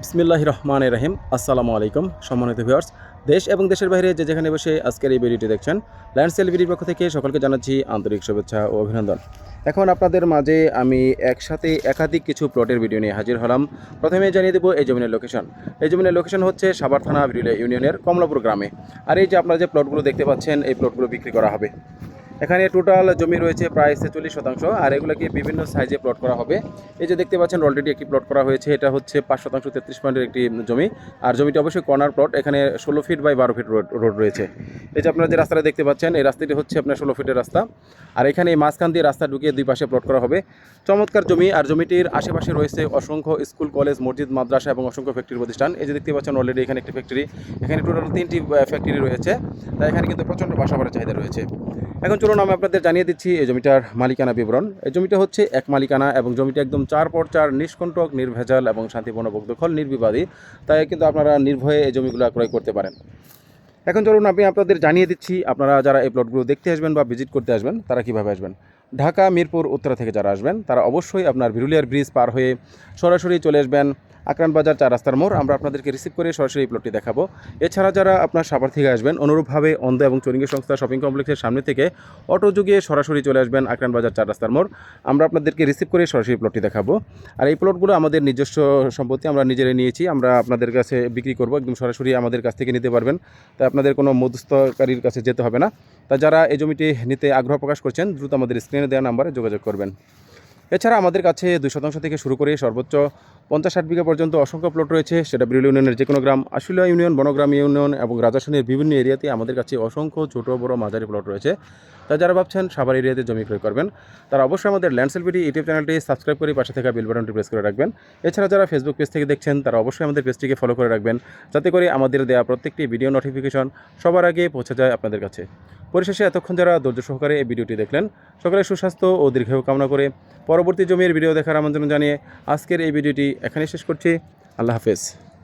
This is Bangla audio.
বিসমিল্লাহ রহমান রাহিম। আসসালামু আলাইকুম সম্মানিত ভিউয়ার্স। দেশ এবং দেশের বাইরে যে যেখানে বসে আজকের এই ভিডিওটি দেখছেন ল্যান্ড সেলিব্রিটির পক্ষ থেকে সকলকে জানাচ্ছি আন্তরিক শুভেচ্ছা ও অভিনন্দন। এখন আপনাদের মাঝে আমি একসাথে একাধিক কিছু প্লটের ভিডিও নিয়ে হাজির হলাম। প্রথমে জানিয়ে দেবো এই জমিনের লোকেশন এই জমিনের লোকেশন হচ্ছে সাভার থানা বিরুলিয়া ইউনিয়নের কমলাপুর গ্রামে। আর এই যে আপনারা যে প্লটগুলো দেখতে পাচ্ছেন, এই প্লটগুলো বিক্রি করা হবে। এখানে টোটাল জমি রয়েছে প্রায় ছেচল্লিশ শতাংশ, আর এগুলোকে বিভিন্ন সাইজে প্লট করা হবে। এই যে দেখতে পাচ্ছেন অলরেডি একটি প্লট করা হয়েছে, এটা হচ্ছে পাঁচ শতাংশ, তেত্রিশ পয়েন্টের একটি জমি। আর জমিটি অবশ্যই কর্নার প্লট এখানে ষোলো ফিট বাই বারো ফিট রোড রোড রয়েছে। এই যে আপনারা যে রাস্তাটা দেখতে পাচ্ছেন, এই রাস্তাটি হচ্ছে আপনার ষোলো ফিটের রাস্তা। আর এখানে এই মাঝখান দিয়ে রাস্তা ঢুকিয়ে দুই পাশে প্লট করা হবে। চমৎকার জমি, আর জমিটির আশেপাশে রয়েছে অসংখ্য স্কুল কলেজ মসজিদ, মাদ্রাসা এবং অসংখ্য ফ্যাক্টরি প্রতিষ্ঠান। এই যে দেখতে পাচ্ছেন অলরেডি এখানে একটি ফ্যাক্টরি এখানে টোটাল তিনটি ফ্যাক্টরি রয়েছে। তাই এখানে কিন্তু প্রচণ্ড বাসাবাড়ির চাহিদা রয়েছে। এখন চলুন আমি আপনাদের জানিয়ে দিচ্ছি, এই জমিটার মালিকানা বিবরণ। এই জমিটা হচ্ছে এক মালিকানা এবং জমিটা একদম চার পর চার, নিষ্কণ্টক, নির্ভেজাল এবং শান্তিপূর্ণ বকদখল নির্বিবাদী। তাই কিন্তু আপনারা নির্ভয়ে এই জমিগুলো ক্রয় করতে পারেন। এখন চলুন আমি আপনাদের জানিয়ে দিচ্ছি, আপনারা যারা এই প্লটগুলো দেখতে আসবেন বা ভিজিট করতে আসবেন, তারা কীভাবে আসবেন? ঢাকা, মিরপুর, উত্তরা থেকে যারা আসবেন, তারা অবশ্যই আপনার বিরুলিয়ার ব্রিজ পার হয়ে সরাসরি চলে আসবেন। আকরান বাজার চার রাস্তার মোড়। আমরা আপনাদেরকে রিসিভ করে সরাসরি এই প্লটটি দেখাবো। এছাড়া যারা আপনার সাভার থেকে আসবেন, অনুরূপভাবে অন্ধ এবং চরিঙ্গি সংস্থা শপিং কমপ্লেক্সের সামনে থেকে অটো যুগে সরাসরি চলে আসবেন আকরান বাজার চার রাস্তার মোড়। আমরা আপনাদেরকে রিসিভ করে সরাসরি প্লটটি দেখাবো। আর এই প্লটগুলো আমাদের নিজস্ব সম্পত্তি, আমরা নিজেরাই নিয়েছি। আমরা আপনাদের কাছে বিক্রি করব, একদম সরাসরি আমাদের কাছ থেকে নিতে পারবেন। তাই আপনাদের কোনো মধ্যস্থকারীর কাছে যেতে হবে না। তা যারা এই জমিটি নিতে আগ্রহ প্রকাশ করছেন, দ্রুত আমাদের স্ক্রিনে দেওয়া নাম্বারে যোগাযোগ করবেন। এছাড়া আমাদের কাছে দুই শতাংশ থেকে শুরু করে সর্বোচ্চ পঞ্চাশ ষাট বিঘা পর্যন্ত অসংখ্য প্লট রয়েছে। সেটা বিরুল ইউনিয়নের যে কোনো গ্রাম, আশুলিয়া ইউনিয়ন, বনগ্রাম ইউনিয়ন এবং রাজাসনের বিভিন্ন এরিয়াতে আমাদের কাছে অসংখ্য ছোটো, বড়, মাঝারি প্লট রয়েছে। তা যারা ভাবছেন সাভার এরিয়াতে জমি ক্রয় করবেন, তারা অবশ্যই আমাদের ল্যান্ডসেলবিটি ইউটিউব চ্যানেলটি সাবস্ক্রাইব করে পাশে থাকা বিল বাটনটি প্রেস করে রাখবেন। এছাড়া যারা ফেসবুক পেজ থেকে দেখছেন, তারা অবশ্যই আমাদের পেজটিকে ফলো করে রাখবেন। যাতে করে আমাদের দেওয়া প্রত্যেকটি ভিডিও নোটিফিকেশন সবার আগে পৌঁছে যায় আপনাদের কাছে। পরিশেষে এতক্ষণ যারা ধৈর্য সহকারে এই ভিডিওটি দেখলেন, সকলের সুস্বাস্থ্য ও দীর্ঘায়ু কামনা করে পরবর্তী জমির ভিডিও দেখার আমন্ত্রণ জানিয়ে আজকের এই ভিডিওটি এখানে শেষ করছি। আল্লাহ হাফেজ।